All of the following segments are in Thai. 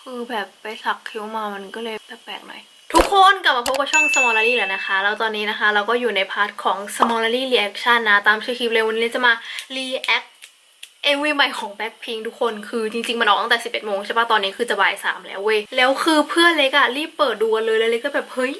คือแบบไปสักคิ้วมามันก็เลยแปลกๆหน่อยทุกคนกลับมาพบกับช่อง Small l a r y แล้วนะคะ แล้วตอนนี้นะคะเราก็อยู่ในพาร์ทของ Small l a r y Reaction นะ ตามชื่อคลิปเลยวันนี้จะมา React MV ใหม่ของแบ็คพิงทุกคนคือจริงๆ มันออกตั้งแต่ 11โมงใช่ปะตอนนี้คือจะบ่าย3แล้วเว้ย แล้วคือเพื่อนเล็กอะรีบเปิดดูเลยแล้วเล็กก็แบบ เฮ้ย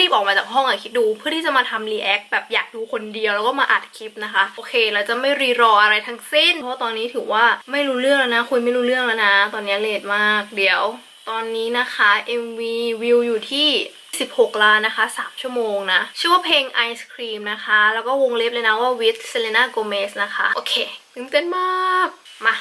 รีบออกมาจากห้องอะคิดดูเพื่อที่จะมาทำรีแอคแบบอยากดูคนเดียวแล้วก็มาอัดคลิปนะคะ โอเคเราจะไม่รีรออะไรทั้งสิ้น เพราะว่าตอนนี้ถือว่าไม่รู้เรื่องแล้วนะคุยไม่รู้เรื่องแล้วนะ ตอนนี้เลทมากเดี๋ยว ตอนนี้นะคะ MV วิวอยู่ที่16 ล้านนะคะ 3 ชั่วโมงนะ ชื่อว่าเพลง Ice Cream นะคะ แล้วก็วงเล็บเลยนะว่า with Selena Gomez นะคะ โอเคตื่นเต้นมาก มา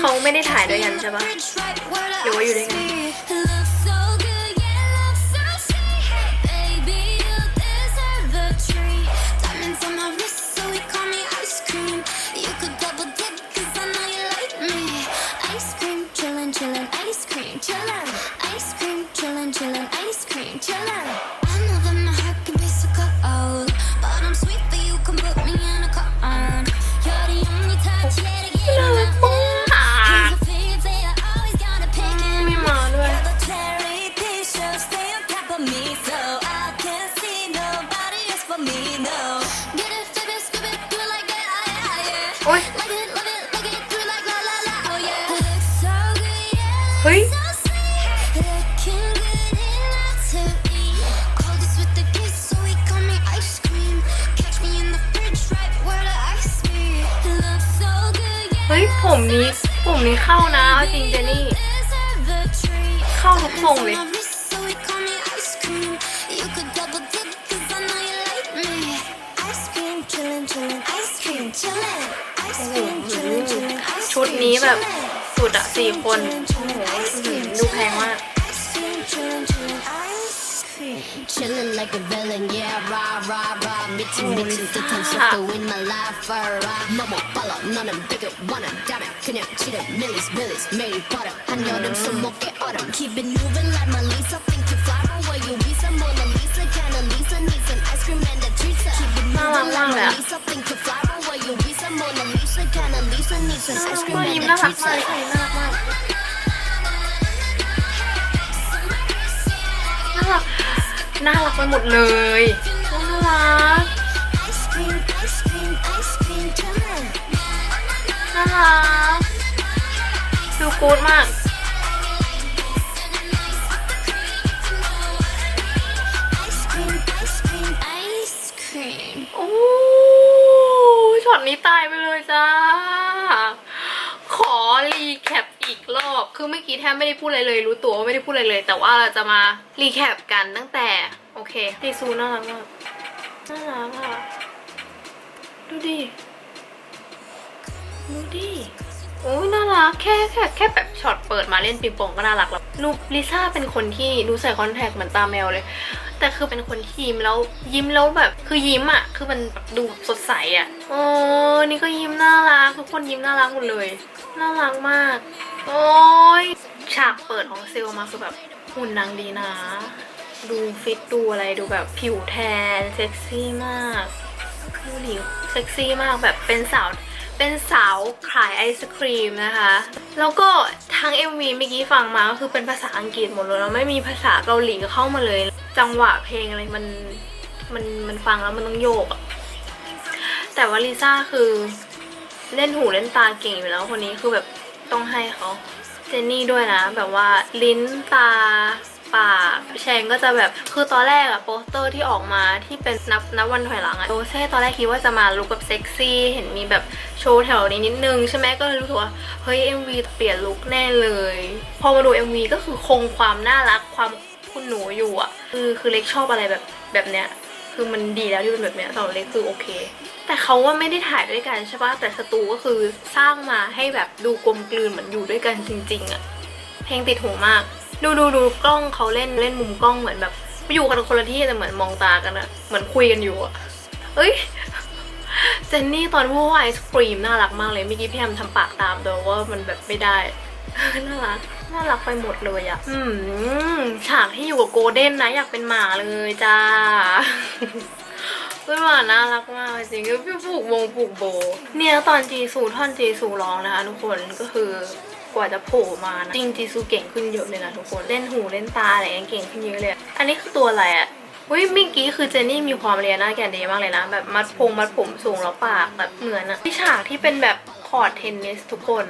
เขาไม่ได้ถ่ายด้วยกันใช่ปะหรือว่าอยู่ด้วยกัน ผมนี้ผมนี้เข้านะเอาจริงเจนี่ เข้าทุกทรงเลย ชุดนี้แบบสุดอะสี่คนโอ้โหอื้อหือดูแพงมาก Chillin' like a villain, yeah, rah, rah, rah. Mitzi, Mitzi, 뜻한 to in my life, rah. No more follow, none of them bigger, wanna damn it. 그냥 치는 millies, millies, 매일 버려. 한여름 손목에 얼음. Keep it moving like my Lisa, think you fly, but where you be some Mona Lisa, kinda Lisa needs an ice cream and a treat. Keep it moving like my Lisa, think you fly, but where you be some Mona Lisa, kinda Lisa needs an ice cream and a treat. น่ารักไปหมดเลยน่ารัก Ice cream, ice cream, ice cream, chillin'. น่ารักดูกูดมาก Ice cream, ice cream, ice cream. โอ้ช็อตนี้ตายไปเลยจ้า ขอรีแคปอีกรอบ คือเมื่อกี้แทบไม่ได้พูดอะไรเลย รู้ตัวว่าไม่ได้พูดอะไรเลย แต่ว่าเราจะมารีแคปกันตั้งแต่ โอเคตีซูน่ารักมากน่ารักอะดูดิดูดิโอ้ยน่ารักแค่แค่แค่แบบช็อตเปิดมาเล่นปิงปองก็น่ารักแล้วนูลิซ่าเป็นคนที่นูใส่คอนแทคเหมือนตาแมวเลย แต่คือเป็นคนที่ยิ้มแล้วยิ้มแล้วแบบคือยิ้มอะ คือมันดูสดใสอะโอ้นี่ก็ยิ้มน่ารักทุกคนยิ้มน่ารักหมดเลย น่ารักมากโอ้ยฉากเปิดของเซลมาคือแบบหุ่นนางดีนะ ดูฟิตดูอะไรดูแบบผิวแทนเซ็กซี่มากดูดิเซ็กซี่มากแบบเป็นสาวเป็นสาวขายไอศครีมนะคะ แล้วก็ทั้ง MV เมื่อกี้ฟังมาก็คือเป็นภาษาอังกฤษหมดเลยแล้วไม่มีภาษาเกาหลีเข้ามาเลย จังหวะเพลงอะไรมันมันมันฟังแล้วมันต้องโยกอะแต่ว่าลิซ่าคือเล่นหูเล่นตาเก่งอยู่แล้วคนนี้คือแบบ ต้องให้เขาเจนนี่ด้วยนะ แบบว่าลิ้นตาปากแชงก็จะแบบคือตอนแรกอะโปสเตอร์ที่ออกมาที่เป็นนับนับวันถอยหลังอะโรเซ่ตอนแรกคิดว่าจะมาลุกแบบเซ็กซี่เห็นมีแบบโชว์แถวนี้นิดนึงใช่ไหมก็เลยรู้สึกว่าเฮ้ย MV เปลี่ยนลุคแน่เลย พอมาดู MV ก็คือคงความน่ารักความคุณหนูอยู่อะคือคือเล็กชอบอะไรแบบแบบเนี้ยคือมันดีแล้วที่เป็นแบบเนี้ยสำหรับเล็กคือโอเค แต่เขาว่าไม่ได้ถ่ายด้วยกันใช่ปะแต่สตูก็คือสร้างมาให้แบบดูกลมกลืนเหมือนอยู่ด้วยกันจริง ๆอะเพลงติดหูมาก ดูดูดูกล้องเขาเล่นเล่นมุมกล้องเหมือนแบบอยู่กันคนละที่แต่เหมือนมองตากันอะเหมือนคุยกันอยู่อะเอ้ยเจนนี่ตอนพูดว่าไอศครีมน่ารักมากเลยเมื่อกี้พี่แอมทำปากตามแต่ว่ามันแบบไม่ได้น่ารักน่ารักไปหมดเลยอะอืมฉากที่อยู่กับโกลเด้นนะอยากเป็นหมาเลยจ้า เพื่อนหมาน่ารักมากจริงก็พี่ผูกวงผูกโบ เนี่ยตอนจีซูท่อนจีซูร้องนะคะทุกคนก็คือกว่าจะโผล่มานะจริงจีซูเก่งขึ้นเยอะเลยนะทุกคนเล่นหูเล่นตาอะไรอย่างเงี้ยเก่งขึ้นเยอะเลย อันนี้คือตัวอะไรอะเฮ้ยเมื่อกี้คือเจนนี่มีความเรียนหน้าแกนดีมากเลยนะ แบบมัดพงมัดผมสูงแล้วปากแบบเหมือนอะที่ฉากที่เป็นแบบคอร์ดเทนนิสทุกคน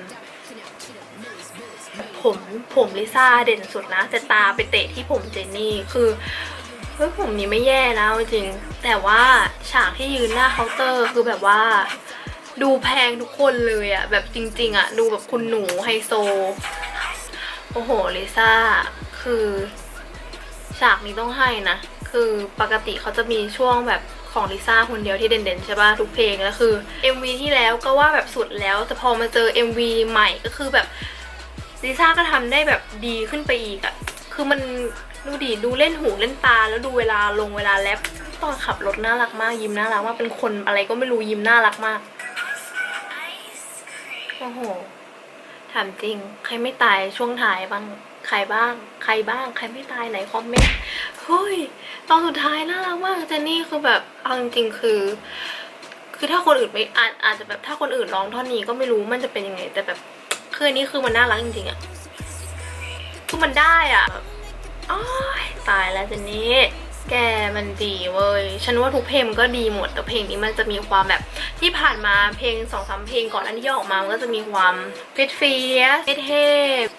ผมผมลิซ่าเด่นสุดนะแต่ตาไปเตะที่ผมเจนนี่คือ เฮ้ยผมนี้ไม่แย่นะจริง แต่ว่าฉากที่ยืนหน้าเคาน์เตอร์คือแบบว่า ดูแพงทุกคนเลยอะแบบจริง ๆอะดูแบบคุณหนูไฮโซ โอ้โหลิซ่า คือ ฉากนี้ต้องให้นะ คือปกติเขาจะมีช่วงแบบของลิซ่าคนเดียวที่เด่นๆใช่ป่ะทุกเพลงแล้วคือ MV ที่แล้วก็ว่าแบบสุดแล้ว แต่พอมาเจอ MV ใหม่ก็คือแบบลิซ่าก็ทำได้แบบดีขึ้นไปอีกอะคือมัน ดูดีดูเล่นหูเล่นตาแล้วดูเวลาลงเวลาแรปตอนขับรถน่ารักมากยิ้มน่ารักมากเป็นคนอะไรก็ไม่รู้ยิ้มน่ารักมากโอ้โหถามจริง ใครไม่ตายช่วงท้ายบ้างใครบ้าง ใครบ้าง ใครไม่ตายไหนคอมเมนต์เฮ้ยตอนสุดท้ายน่ารักมากเจนนี่คือแบบเอาจริงๆคือ คือถ้าคนอื่นไม่อาจอาจจะแบบถ้าคนอื่นร้องท่อนนี้ก็ไม่รู้มันจะเป็นยังไง แต่แบบคืออันนี้คือมันน่ารักจริงๆอะคือมันได้อะ อ้ายตายแล้วเจนนี่แกมันดีเว้ย ฉันว่าทุกเพลงมันก็ดีหมด แต่เพลงนี้มันจะมีความแบบที่ผ่านมาเพลงสองสามเพลงก่อนอันที่ออกมา มันก็จะมีความเฟดเฟียสเท่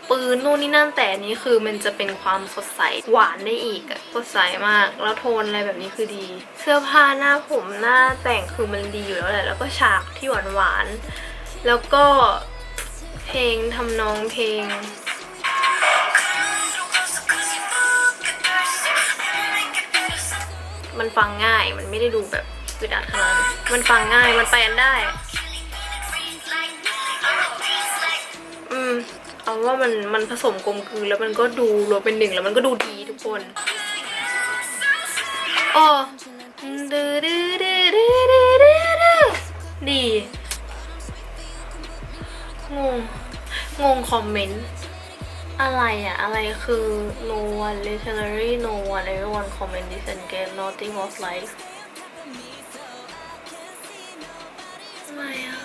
ปืนนู่นนี่นั่นแต่นี้คือมันจะเป็นความสดใสหวานได้อีกสดใสมาก แล้วโทนอะไรแบบนี้คือดี เสื้อผ้าหน้าผมหน้าแต่งคือมันดีอยู่แล้วแหละ แล้วก็ฉากที่หวานหวาน แล้วก็เพลงทำนองเพลง มันฟังง่าย มันไม่ได้ดูแบบอึดอัดขนาดนั้นมันฟังง่าย มันไปกันได้ อืม เอาว่ามันมันผสมกลมกลืนแล้วมันก็ดูรวมเป็นหนึ่งแล้วมันก็ดูดีทุกคนโอ้ดือดือดือดือดือดือดี งง งงคอมเมนต์ อะไรอะอะไรคือ no one literally no one everyone comment this and get nothing was like ไมอะ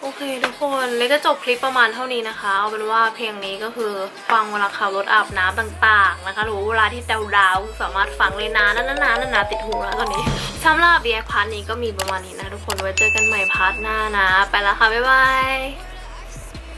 โอเคทุกคนเลยก็จบคลิปประมาณเท่านี้นะคะ เอาเป็นว่าเพลงนี้ก็คือฟังเวลาขับรถอาบน้ำต่างๆนะคะหรือเวลาที่ดาวๆสามารถฟังเลยนะนานๆนานๆติดหูแล้วตอนนี้สำหรับเบียร์พาร์ทนี้ก็มีประมาณนี้นะทุกคนไว้เจอกันใหม่พาร์ทหน้านะ ไปแล้วค่ะ บ๊ายบาย